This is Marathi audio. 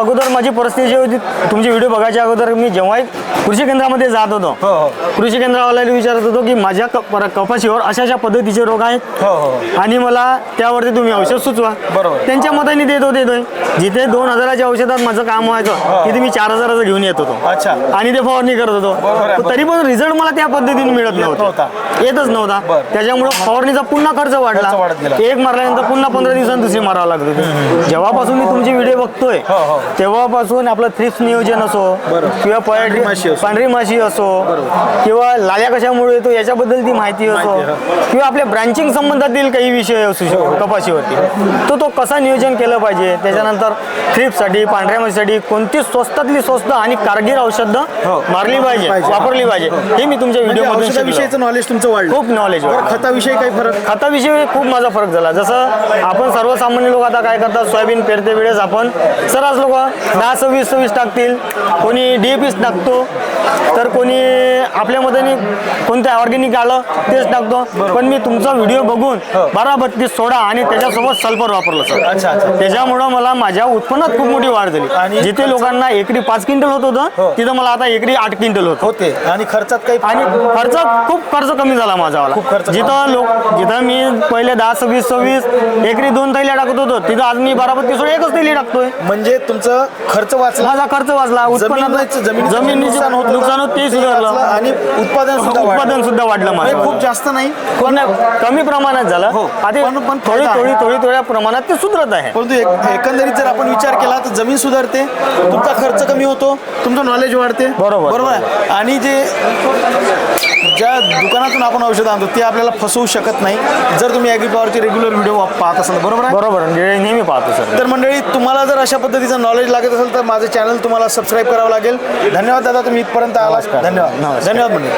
अगोदर माझी परिस्थिती जी होती तुमचे व्हिडिओ बघायच्या अगोदर मी जेव्हाही कृषी केंद्रामध्ये जात होतो हो हो कृषी केंद्रावाल्याला विचारत होतो की माझ्या क- पर- कपाशीवर अशा अशा पद्धतीचे रोग आहेत हो हो आणि मला त्यावरती तुम्ही औषध सुचवा बरोबर. त्यांच्या मताने देत होते तो जिथे दोन हजाराच्या औषधात माझं काम व्हायचं तिथे मी चार हजाराचं घेऊन येत होतो अच्छा. आणि ते फवारणी करत बरोबर आहे, होतो. तरी पण रिझल्ट मला त्या पद्धतीने मिळत नव्हता. नव्हता येतच नव्हता बरं. त्याच्यामुळे फवारणीचा पुन्हा खर्च खर्च वाढत वाढला गेला. एक मारल्यानंतर पुन्हा पंधरा दिवसांनी दुसरी मारावं लागत होती जेव्हापासून मी तुमचे व्हिडिओ बघतोय हो, हो. तेव्हापासून आपलं थ्रिप्स नियोजन असो. किंवा असो. पांढरी माशी असो. किंवा लाल्या कशामुळे येतो याच्याबद्दल ती माहिती असो किंवा आपल्या ब्रांचिंग संबंधातील काही विषय असू शकतो कपाशीवरती तो तो कसा नियोजन केलं पाहिजे त्याच्यानंतर थ्रिप्ससाठी पांढऱ्या माशीसाठी कोणती स्वस्तातली स्वस्त आणि कारगीर औषधं हो. मारली पाहिजे. वापरली पाहिजे हे मी तुमच्या व्हिडिओ औषधाविषयीचं नॉलेज तुमचं वाढलं खूप वाढलं. खताविषयी काही फरक खताविषयी खूप माझा फरक झाला जसं आपण सर्वसामान्य लोक आता काय करतात सोयाबीन पेरते वेळेस आपण सर्रास लोक दहा सव्वीस सव्वीस टाकतील. कोणी डी ए पीच टाकतो तर कोणी आपल्या मताने कोणतं ऑर्गॅनिक आलं तेच टाकतो. पण मी तुमचा व्हिडिओ बघून बारा बत्तीस सोडा आणि त्याच्यासोबत सल्फर वापरलं सर. त्याच्यामुळं मला माझ्या उत्पन्नात खूप मोठी वाढ झाली. आणि जिथे लोकांना एकरी पाच क्विंटल होत हो. होतं तिथं मला आता एकरी आठ क्विंटल होतं. होते. आणि खर्चात काही आणि खर्च खूप खर्च कमी झाला माझा खूप खर्च जिथं लोक जिथं मी पहिले दहा सव्वीस सव्वीस एकरी दोन थैल्या टाकत होतो तिथं आज मी बारा बत्तीस सोडा एकच थैली टाकतोय. म्हणजे तुमचं खर्च वाचला. माझा खर्च वाचला जमिनीचं- जमिनीचं जमिनीचं नुकसान होतं नुकसान होतं ते वाचलं सुधारलं. आणि उत्पादन सुद्धा वाढलं. उत्पादन सुद्धा वाढलं म्हणजे माझं खूप जास्त नाही पण कमी प्रमाणात झालं. हो. आता पण- पण थोडी फायदा थोडी आहे. थोडी थोड्या प्रमाणात ते सुधरत आहे. परंतु एक- एकंदरीत जर आपण विचार केला तर जमीन सुधारते तुमचा खर्च कमी होतो तुमचं नॉलेज वाढते. बरोबर. बरोबर आहे? आणि जे ज्या दुकानातून आपण औषध आणतो ते आपल्याला फसवू शकत नाही. जर तुम्ही ॲग्री पॉवरचे रेग्युलर व्हिडिओ पाहत असाल बरोबर आहे? बरोबर म्हणजे नेहमी पाहतो सर तर मंडळी तुम्हाला जर अशा पद्धतीचं नॉलेज लागत असेल तर माझं चॅनल तुम्हाला सबस्क्राईब करावं लागेल. धन्यवाद दादा तुम्ही इथपर्यंत आला धन्यवाद. धन्यवाद म्हणजे